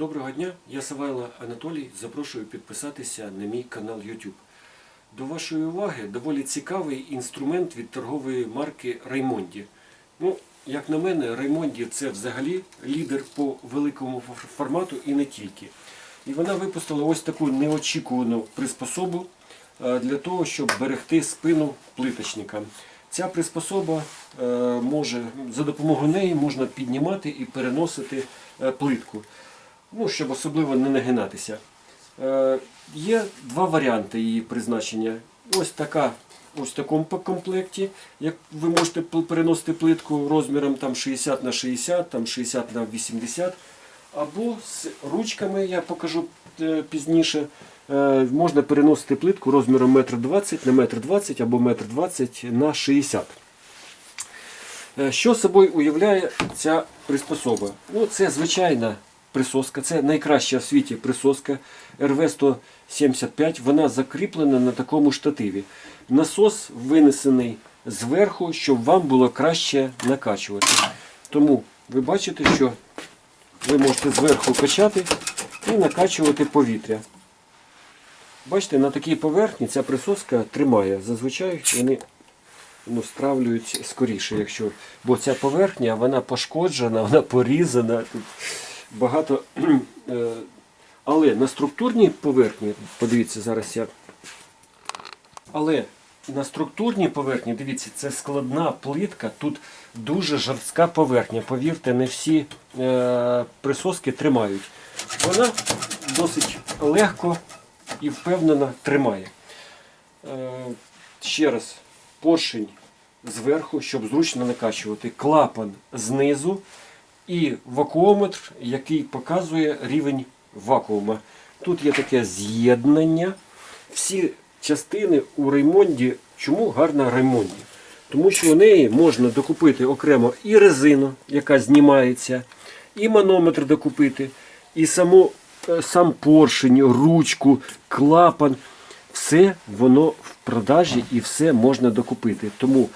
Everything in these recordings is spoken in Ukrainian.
Доброго дня, я Савайло Анатолій. Запрошую підписатися на мій канал YouTube. До вашої уваги доволі цікавий інструмент від торгової марки Раймонді. Ну, як на мене, Раймонді це взагалі лідер по великому формату і не тільки. І вона випустила ось таку неочікувану приспособу е, для того, щоб берегти спину плиточника. Ця приспособа е, може за допомогою неї можна піднімати і переносити е, плитку, ну, щоб особливо не нагинатися. Е, Є два варіанти її призначення. Ось така, ось в такому комплекті, як ви можете переносити плитку розміром там 60 на 60, там 60 на 80, або з ручками, я покажу е, пізніше. е, Можна переносити плитку розміром 1,20 на 1,20 або 1,20 на 60. Е, Що собою уявляє ця приспособа? Ну, це звичайна присоска, це найкраща в світі присоска РВ-175. Вона закріплена на такому штативі. Насос винесений зверху, щоб вам було краще накачувати. Тому ви бачите, що ви можете зверху качати і накачувати повітря. Бачите, на такій поверхні ця присоска тримає. Зазвичай вони ну, стравлюють скоріше, якщо. Бо ця поверхня вона пошкоджена, вона порізана. Тут багато. е, Але на структурній поверхні, подивіться, зараз я. Але на структурній поверхні, дивіться, це складна плитка, тут дуже жорстка поверхня. Повірте, не всі е, присоски тримають. Вона досить легко і впевнено тримає. Е, ще раз, поршень зверху, щоб зручно накачувати, клапан знизу і вакуометр, який показує рівень вакуума. Тут є таке з'єднання. Всі частини у Реймонді. Чому гарна Реймонді? Тому що у неї можна докупити окремо і резину, яка знімається, і манометр докупити, і саму, е, сам поршень, ручку, клапан. Все воно в продажі і все можна докупити. Тому,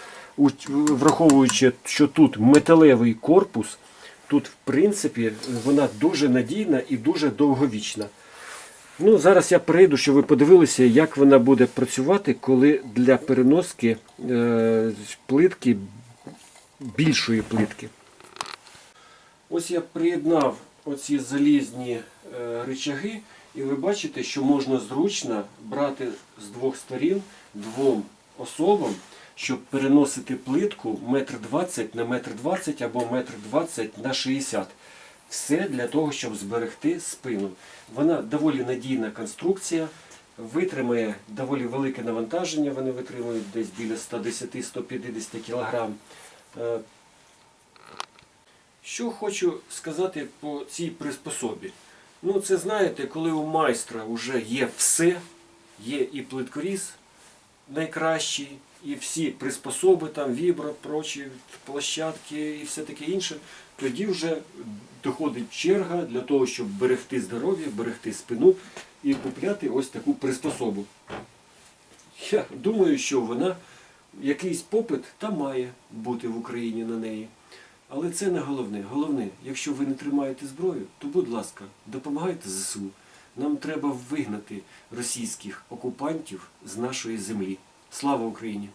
враховуючи, що тут металевий корпус, тут, в принципі, вона дуже надійна і дуже довговічна. Ну, зараз я перейду, щоб ви подивилися, як вона буде працювати, коли для переноски е, плитки більшої плитки. Ось я приєднав оці залізні е, рычаги, і ви бачите, що можна зручно брати з двох сторін двом особам, щоб переносити плитку 1,20 на 1,20 або 1,20 на 60. Все для того, щоб зберегти спину. Вона доволі надійна конструкція, витримає доволі велике навантаження, вони витримують десь біля 110-150 кг. Е, що хочу сказати по цій приспособі? Ну, це знаєте, коли у майстра вже є все, є і плиткоріз найкращий, і всі приспособи, там вібро, прочі площадки і все таке інше, тоді вже доходить черга для того, щоб берегти здоров'я, берегти спину і купляти ось таку приспособу. Я думаю, що вона якийсь попит там має бути в Україні на неї. Але це не головне. Головне, якщо ви не тримаєте зброю, то будь ласка, допомагайте ЗСУ. Нам треба вигнати російських окупантів з нашої землі. Слава Україні!